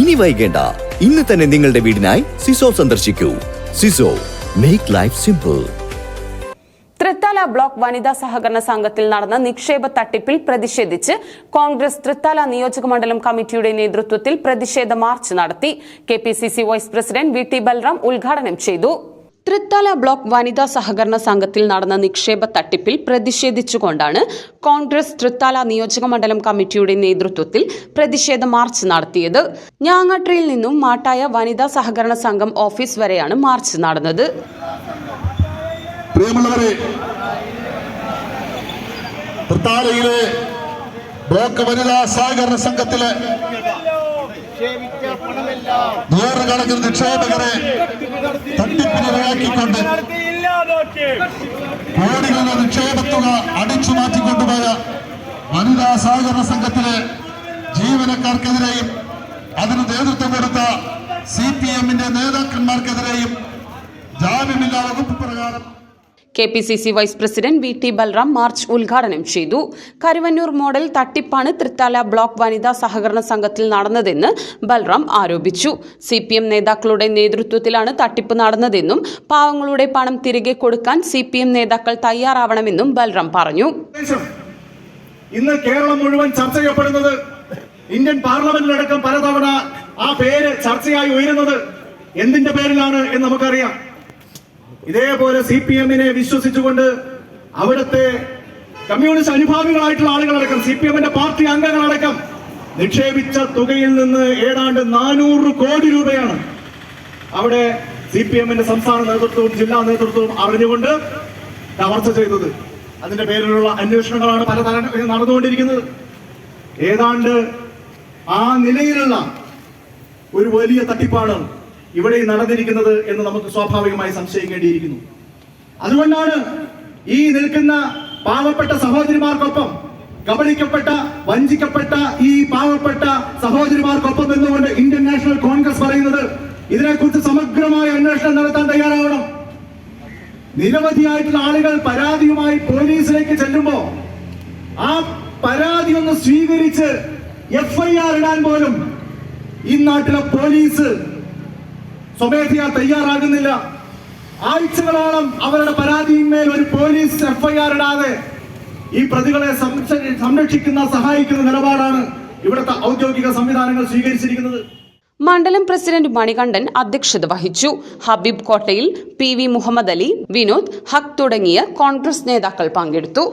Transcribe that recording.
ഇനി വൈകേണ്ട. ഇന്ന് തന്നെ നിങ്ങളുടെ വീടിനായി സിസോ സന്ദർശിക്കൂ. സിസോ make life simple Thrithala block വനിതാ സഹകരണ സംഘത്തിൽ നടന്ന നിക്ഷേപ തട്ടിപ്പിൽ പ്രതിഷേധിച്ച് കോൺഗ്രസ് തൃത്താല നിയോജക മണ്ഡലം കമ്മിറ്റിയുടെ നേതൃത്വത്തിൽ പ്രതിഷേധ മാർച്ച് നടത്തി. K vice president V T Balram ഉദ്ഘാടനം ചെയ്തു. തൃത്താല ബ്ലോക്ക് വനിതാ സഹകരണ സംഘത്തിൽ നടന്ന നിക്ഷേപ തട്ടിപ്പിൽ പ്രതിഷേധിച്ചുകൊണ്ടാണ് കോൺഗ്രസ് തൃത്താല നിയോജക മണ്ഡലം കമ്മിറ്റിയുടെ നേതൃത്വത്തിൽ പ്രതിഷേധ മാർച്ച് നടത്തിയത്. ഞാങ്ങാട്ടിയിൽ നിന്നും മാട്ടായ വനിതാ സഹകരണ സംഘം ഓഫീസ് വരെയാണ് മാർച്ച് നടന്നത്. തൃത്താലയിലെ ബ്ലോക്ക് വനിതാ സഹകരണ സംഘത്തിലെ നൂറുകണക്കിന് നിക്ഷേപകരെ തട്ടിപ്പിനിരയാക്കിക്കൊണ്ട് കോടികളുടെ നിക്ഷേപത്തുക അടിച്ചു മാറ്റിക്കൊണ്ടുപോയ വനിതാ സഹകരണ സംഘത്തിലെ ജീവനക്കാർക്കെതിരെയും അതിന് നേതൃത്വം കൊടുത്ത സി പി എമ്മിന്റെ നേതാക്കന്മാർക്കെതിരെയും ജാമ്യമില്ലാ വകുപ്പ് പ്രകാരം K P C C vice president V T Balram march ഉദ്ഘാടനം ചെയ്തു. കരുവന്നൂർ മോഡൽ തട്ടിപ്പാണ് തൃത്താല ബ്ലോക്ക് വനിതാ സഹകരണ സംഘത്തിൽ നടന്നതെന്ന് ബൽറാം ആരോപിച്ചു. സി പി എം നേതാക്കളുടെ നേതൃത്വത്തിലാണ് തട്ടിപ്പ് നടന്നതെന്നും പാവങ്ങളുടെ പണം തിരികെ കൊടുക്കാൻ സി പി എം നേതാക്കൾ തയ്യാറാവണമെന്നും ബൽറാം പറഞ്ഞു. ഇന്ന് കേരളം മുഴുവൻ ചർച്ച ചെയ്യപ്പെടുന്നത് ഇന്ത്യൻ പാർലമെന്റിലടക്കം പലതവണ ആ പേര് ചർച്ചയായി ഉയരുന്നത് എന്തിന്റെ പേരിലാണ് എന്ന് നമുക്കറിയാം. ഇതേപോലെ സി പി എമ്മിനെ വിശ്വസിച്ചുകൊണ്ട് അവിടുത്തെ കമ്മ്യൂണിസ്റ്റ് അനുഭാവികളായിട്ടുള്ള ആളുകളടക്കം സി പി എമ്മിന്റെ പാർട്ടി അംഗങ്ങളടക്കം നിക്ഷേപിച്ച തുകയിൽ നിന്ന് ഏതാണ്ട് നാനൂറ് കോടി രൂപയാണ് അവിടെ സി പി എമ്മിന്റെ സംസ്ഥാന നേതൃത്വവും ജില്ലാ നേതൃത്വവും അറിഞ്ഞുകൊണ്ട് കവർച്ച ചെയ്തത്. അതിന്റെ പേരിലുള്ള അന്വേഷണങ്ങളാണ് പല നടന്നുകൊണ്ടിരിക്കുന്നത്. ഏതാണ്ട് ആ നിലയിലുള്ള ഒരു വലിയ തട്ടിപ്പാണ് ഇവിടെ നടന്നിരിക്കുന്നത് എന്ന് നമുക്ക് സ്വാഭാവികമായി സംശയിക്കേണ്ടിയിരിക്കുന്നു. അതുകൊണ്ടാണ് ഈ നിൽക്കുന്ന പാവപ്പെട്ട സഹോദരിമാർക്കൊപ്പം കബളിക്കപ്പെട്ട വഞ്ചിക്കപ്പെട്ട ഈ പാവപ്പെട്ട സഹോദരിമാർക്കൊപ്പം നിന്നുകൊണ്ട് ഇന്ത്യൻ നാഷണൽ കോൺഗ്രസ് പറയുന്നത് ഇതിനെക്കുറിച്ച് സമഗ്രമായ അന്വേഷണം നടത്താൻ തയ്യാറാവണം. നിരവധിയായിട്ടുള്ള ആളുകൾ പരാതിയുമായി പോലീസിലേക്ക് ചെല്ലുമ്പോ ആ പരാതി ഒന്ന് സ്വീകരിച്ച് എഫ്ഐആർ ഇടാൻ പോലും ഈ നാട്ടിലെ പോലീസ് സ്വമേധയാ തയ്യാറാകുന്നില്ല. ആഴ്ചകളോളം അവരുടെ പരാതിയിന്മേൽ ഒരു പോലീസ് എഫ്ഐആർ ഇടാതെ ഈ പ്രതികളെ സംരക്ഷിക്കുന്ന സഹായിക്കുന്ന നിലപാടാണ് ഇവിടുത്തെ ഔദ്യോഗിക സംവിധാനങ്ങൾ സ്വീകരിച്ചിരിക്കുന്നത്. മണ്ഡലം പ്രസിഡന്റ് മണികണ്ഠൻ അധ്യക്ഷത വഹിച്ചു. ഹബീബ് കോട്ടയിൽ പി വി മുഹമ്മദ് അലി വിനോദ് ഹക്ക് തുടങ്ങിയ കോൺഗ്രസ് നേതാക്കൾ പങ്കെടുത്തു.